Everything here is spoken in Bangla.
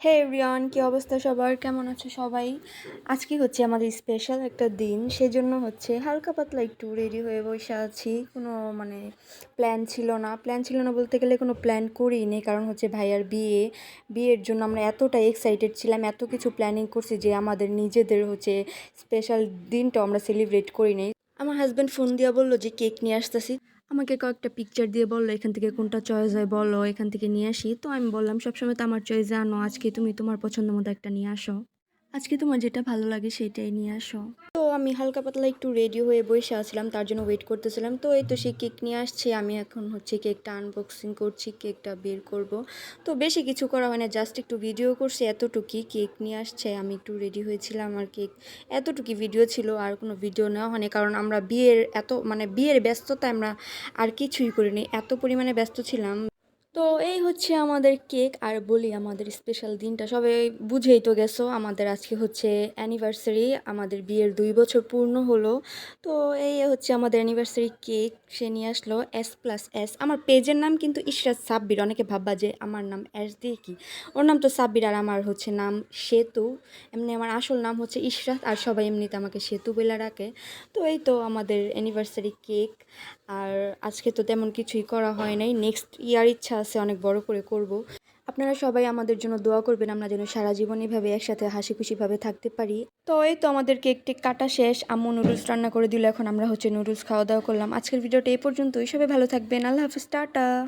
হে রিয়ান কি অবস্থা সবার? কেমন আছে সবাই? আজকে হচ্ছে আমাদের স্পেশাল একটা দিন, সেজন্য হচ্ছে হালকা পাতলা একটু রেডি হয়ে বসে আছি। কোনো মানে প্ল্যান ছিল না। প্ল্যান ছিল না বলতে গেলে কোনো প্ল্যান করিনি কারণ হচ্ছে ভাইয়ার বিয়ে। বিয়ের জন্য আমরা এতটা এক্সাইটেড ছিলাম, এত কিছু প্ল্যানিং করছি যে আমাদের নিজেদের হচ্ছে স্পেশাল দিনটা আমরা সেলিব্রেট করি করিনি। আমার হাজব্যান্ড ফোন দিয়ে বলল যে কেক নিয়ে আসতেছি। আমাকে কয়েকটা পিকচার দিয়ে বলল, এখান থেকে কোনটা চয়েস হয় বলো, এখান থেকে নিয়ে আসি। তো আমি বললাম, সবসময় তো আমার চয়েস জানো, আজকে তুমি তোমার পছন্দ মতো একটা নিয়ে আসো। আজকে তোমার যেটা ভালো লাগে সেটাই নিয়ে আসো। তো আমি হালকা পাতলা একটু রেডি হয়ে বসে আছিলাম, তার জন্য ওয়েট করতেছিলাম। তো এই তো সেই কেক নিয়ে আসছে, আমি এখন হচ্ছে কেকটা আনবক্সিং করছি কেকটা বের করব। তো বেশি কিছু করা হয় না জাস্ট একটু ভিডিও করছি, এতটুকুই কেক নিয়ে আসছে। আমি একটু রেডি হয়েছিলাম আর কেক এতটুকুই ভিডিও ছিল, আর কোনো ভিডিও নেওয়া হয়নি, কারণ আমরা বিয়ের এত মানে বিয়ের ব্যস্ততায় আমরা আর কিছুই করিনি। এত পরিমাণে ব্যস্ত ছিলাম। তো এই হচ্ছে আমাদের কেক, আর বলি আমাদের স্পেশাল দিনটা। সবাই বুঝেই তো গেছো, আমাদের আজকে হচ্ছে অ্যানিভার্সারি আমাদের বিয়ের দুই বছর পূর্ণ হলো। তো এই হচ্ছে আমাদের অ্যানিভার্সারি কেক, সে নিয়ে আসলো এস প্লাস এস আমার পেজের নাম কিন্তু ইশরাত সাব্বির, অনেকে ভাববা যে আমার নাম এস দিয়ে কি? ওর নাম তো সাব্বির, আর আমার হচ্ছে নাম সেতু। এমনি আমার আসল নাম হচ্ছে ইশরাত, আর সবাই এমনিতে আমাকে সেতু বলে রাখে তো এই তো আমাদের অ্যানিভার্সারি কেক, আর আজকে তো তেমন কিছুই করা হয় নাই। নেক্সট ইয়ার ইচ্ছা আছে অনেক বড় করে করব। আপনারা সবাই আমাদের জন্য দোয়া করবেন, আমরা যেন সারা জীবন এভাবে একসাথে হাসি খুশিভাবে থাকতে পারি। তো এই তো আমাদের কেক কাটা শেষ। আম্মু নুডলস রান্না করে দিল, এখন আমরা হচ্ছে নুডলস খাওয়া দাওয়া করলাম। আজকের ভিডিওটা এই পর্যন্তই। সবাই ভালো থাকবেন। আল্লাহ হাফিজ, টাটা।